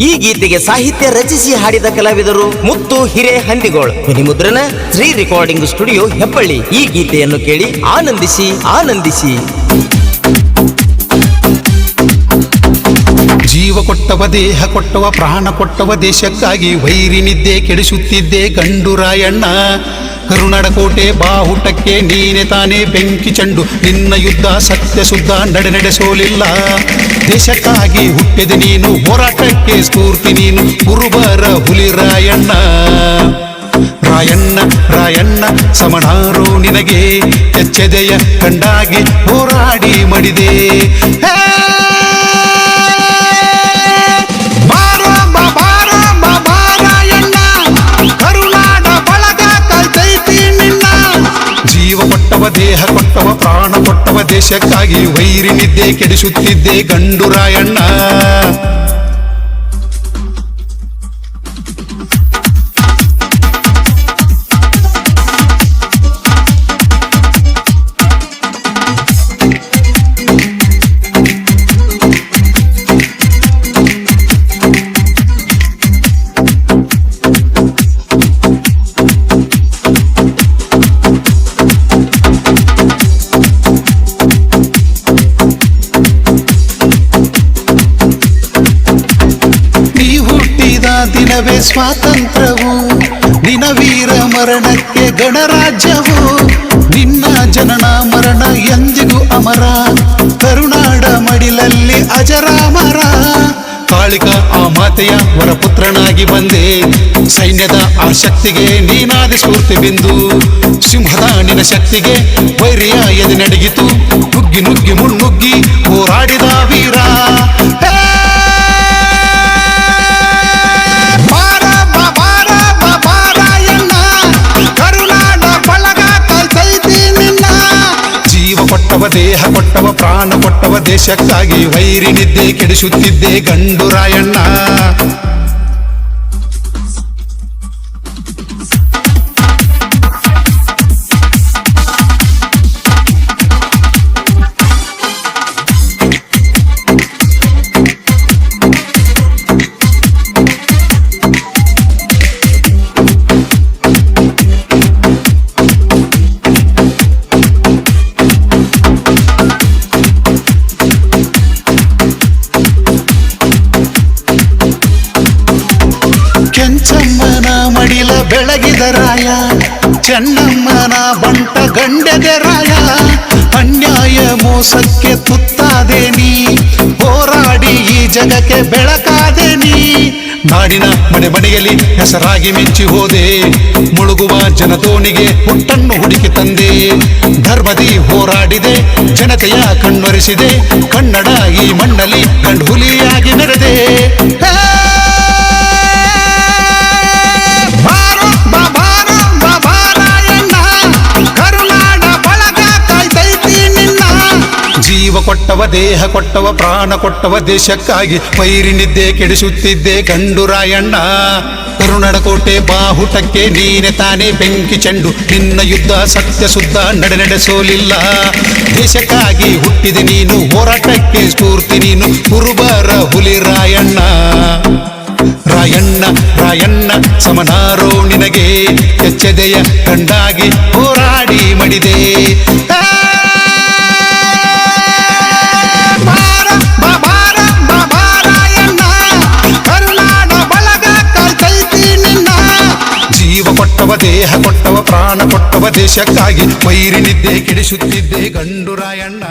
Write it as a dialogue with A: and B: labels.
A: ಈ ಗೀತೆಗೆ ಸಾಹಿತ್ಯ ರಚಿಸಿ ಹಾಡಿದ ಕಲಾವಿದರು ಮುತ್ತು ಹಿರೇ ಹಂದಿಗೋಳ್. ಧ್ವನಿ ಮುದ್ರಣ ಶ್ರೀ ರೆಕಾರ್ಡಿಂಗ್ ಸ್ಟುಡಿಯೋ ಹೆಬ್ಬಳ್ಳಿ. ಈ ಗೀತೆಯನ್ನು ಕೇಳಿ ಆನಂದಿಸಿ ಆನಂದಿಸಿ.
B: ಜೀವ ಕೊಟ್ಟವ ದೇಹ ಕೊಟ್ಟವ, ಪ್ರಾಣ ಕೊಟ್ಟವ ದೇಶಕ್ಕಾಗಿ ವೈರಿನಿದ್ದೆ ಕೆಡಿಸುತ್ತಿದ್ದೆ ಗಂಡು ರಾಯಣ್ಣ. ಕರುಣಡ ಕೋಟೆ ಬಾಹುಟಕ್ಕೆ ನೀನೆ ತಾನೇ ಬೆಂಕಿ ಚೆಂಡು. ನಿನ್ನ ಯುದ್ಧ ಸತ್ಯ ಶುದ್ಧ ನಡೆ ನಡೆಸೋಲಿಲ್ಲ ದೇಶಕ್ಕಾಗಿ ಹುಟ್ಟಿದ ನೀನು, ಹೋರಾಟಕ್ಕೆ ಸ್ಫೂರ್ತಿ ನೀನು ಕುರುಬರ ಹುಲಿ ರಾಯಣ್ಣ. ರಾಯಣ್ಣ ರಾಯಣ್ಣ ಸಮಣಾರು ನಿನಗೆ, ಎಚ್ಚೆದೆಯ ಕಂಡಾಗಿ ಹೋರಾಡಿ ಮಡಿದೆ. ಕೊಟ್ಟವ ದೇಶಕ್ಕಾಗಿ ವೈರಿನಿದ್ದೆ ಕೆಡಿಸುತ್ತಿದ್ದೆ ಗಂಡು ರಾಯಣ್ಣ. ದಿನವೇ ಸ್ವಾತಂತ್ರ್ಯವು? ನಿನ ವೀರ ಮರಣಕ್ಕೆ ಗಣರಾಜ್ಯವು? ನಿನ್ನ ಜನನ ಮರಣ ಎಂದಿಗೂ ಅಮರ? ಕರುನಾಡ ಮಡಿಲಲ್ಲಿ ಅಜರಾಮರ? ಕಾಳಿಕ ಆ ಮಾತೆಯ ವರಪುತ್ರನಾಗಿ ಬಂದೆ. ಸೈನ್ಯದ ಆ ಶಕ್ತಿಗೆ ನೀನಾದ ಸ್ಫೂರ್ತಿ ಬಿಂದು. ಸಿಂಹದ ನಿನ್ನ ಶಕ್ತಿಗೆ ವೈರಿಯ ಎದೆ ನಡಗಿತು. ನುಗ್ಗಿ ನುಗ್ಗಿ ಮುನ್ನುಗ್ಗಿ ಹೋರಾಡಿದ ವೀರ ಕೊಟ್ಟವ ದೇಹ ಕೊಟ್ಟವ ಪ್ರಾಣ ಕೊಟ್ಟವ ದೇಶಕ್ಕಾಗಿ ವೈರಿನಿದ್ದೆ ಕೆಡಿಸುತ್ತಿದ್ದೆ ಗಂಡು ರಾಯಣ್ಣ. ಕೆಂಚಮ್ಮನ ಮಡಿಲ ಬೆಳಗಿದ ರಾಯ, ಚೆನ್ನಮ್ಮನ ಬಂಟ ಗಂಡೆದೆ ರಾಯ. ಅನ್ಯಾಯ ಮೋಸಕ್ಕೆ ತುತ್ತಾದೆ ನೀ, ಹೋರಾಡಿ ಈ ಜಗಕ್ಕೆ ಬೆಳಕಾದೆ ನೀ. ನಾಡಿನ ಮನೆ ಮನೆಯಲ್ಲಿ ಹೆಸರಾಗಿ ಮಿಂಚಿ ಹೋದೆ, ಮುಳುಗುವ ಜನತೋನಿಗೆ ಹುಟ್ಟನ್ನು ಹುಡುಕಿ ತಂದೆ. ಧರ್ಮದಿ ಹೋರಾಡಿದೆ, ಜನತೆಯ ಕಣ್ಣೊರೆಸಿದೆ, ಕನ್ನಡ ಈ ಮಣ್ಣಲ್ಲಿ ಕಣ್ಹುಲಿಯಾಗಿ ಹುಲಿಯಾಗಿ ಮೆರೆದೆ ಜೀವ ಕೊಟ್ಟವ, ದೇಹ ಕೊಟ್ಟವ, ಪ್ರಾಣ ಕೊಟ್ಟವ, ದೇಶಕ್ಕಾಗಿ ಪೈರಿನಿದ್ದೆ ಕೆಡಿಸುತ್ತಿದ್ದೆ ಕಂಡು ರಾಯಣ್ಣ. ಕರುಣಡ ಕೋಟೆ ಬಾಹುಟಕ್ಕೆ ನೀನೆ ತಾನೇ ಬೆಂಕಿ ಚೆಂಡು. ನಿನ್ನ ಯುದ್ಧ ಸತ್ಯ ಸುದ್ದ ನಡೆ ನಡೆಸೋಲಿಲ್ಲ. ದೇಶಕ್ಕಾಗಿ ಹುಟ್ಟಿದೆ ನೀನು, ಹೋರಾಟಕ್ಕೆ ಸ್ಫೂರ್ತಿ ನೀನು, ಕುರುಬರ ಹುಲಿ ರಾಯಣ್ಣ. ರಾಯಣ್ಣ ರಾಯಣ್ಣ, ಸಮನಾರೋ ನಿನಗೆ, ಕೆಚ್ಚೆದೆಯ ಕಂಡಾಗಿ ಹೋರಾಡಿ ಮಡಿದೆ. ಕೊಟ್ಟವ ದೇಹ ಕೊಟ್ಟವ ಪ್ರಾಣ ಕೊಟ್ಟವ ದೇಶಕ್ಕಾಗಿ ಮೈರಿನಿದ್ದೆ ಕೆಡಿಸುತ್ತಿದ್ದೆ ಗಂಡು ರಾಯಣ್ಣ.